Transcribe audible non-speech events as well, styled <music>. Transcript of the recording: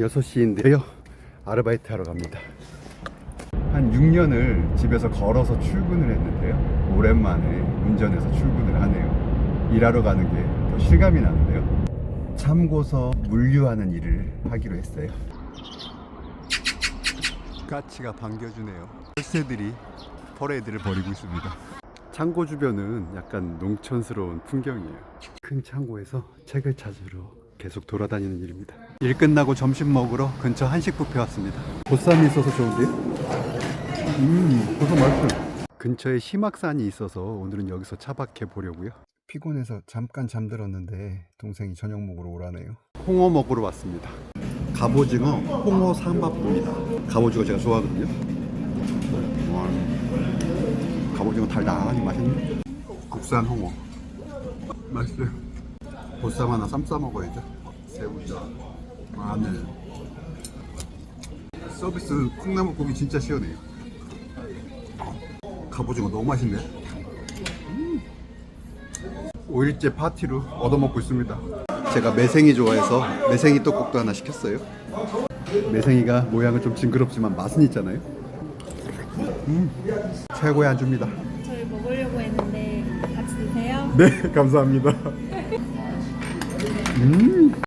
6시인데요. 아르바이트 하러 갑니다. 한 6년을 집에서 걸어서 출근을 했는데요. 오랜만에 운전해서 출근을 하네요. 일하러 가는 게 더 실감이 나는데요. 참고서 물류하는 일을 하기로 했어요. 까치가 반겨주네요. 열쇠들이 퍼레이드를 벌이고 있습니다. 창고 주변은 약간 농촌스러운 풍경이에요. 큰 창고에서 책을 찾으러 계속 돌아다니는 일입니다. 일 끝나고 점심 먹으러 근처 한식 뷔페 왔습니다. 보쌈이 있어서 좋은데요? 음, 보쌈 맛있어요. 근처에 희막산이 있어서 오늘은 여기서 차박해 보려고요. 피곤해서 잠깐 잠들었는데 동생이 저녁 먹으러 오라네요. 홍어 먹으러 왔습니다. 갑오징어 홍어 삼밥입니다. 갑오징어 제가 좋아하거든요. 와, 갑오징어 달달하니 맛있네. 국산 홍어 맛있어요. 보쌈 하나 쌈싸 먹어야죠. 새우젓, 마늘. 서비스 콩나물국이 진짜 시원해요. 갑오징어 너무 맛있네. 음. 5일째 파티로 얻어먹고 있습니다. 제가 매생이 좋아해서 매생이 떡국도 하나 시켰어요. 매생이가 모양은 좀 징그럽지만 맛은 있잖아요. 음, 최고의 안주입니다. 저희 먹으려고 했는데 같이 드세요. 네, 감사합니다. <laughs> 음,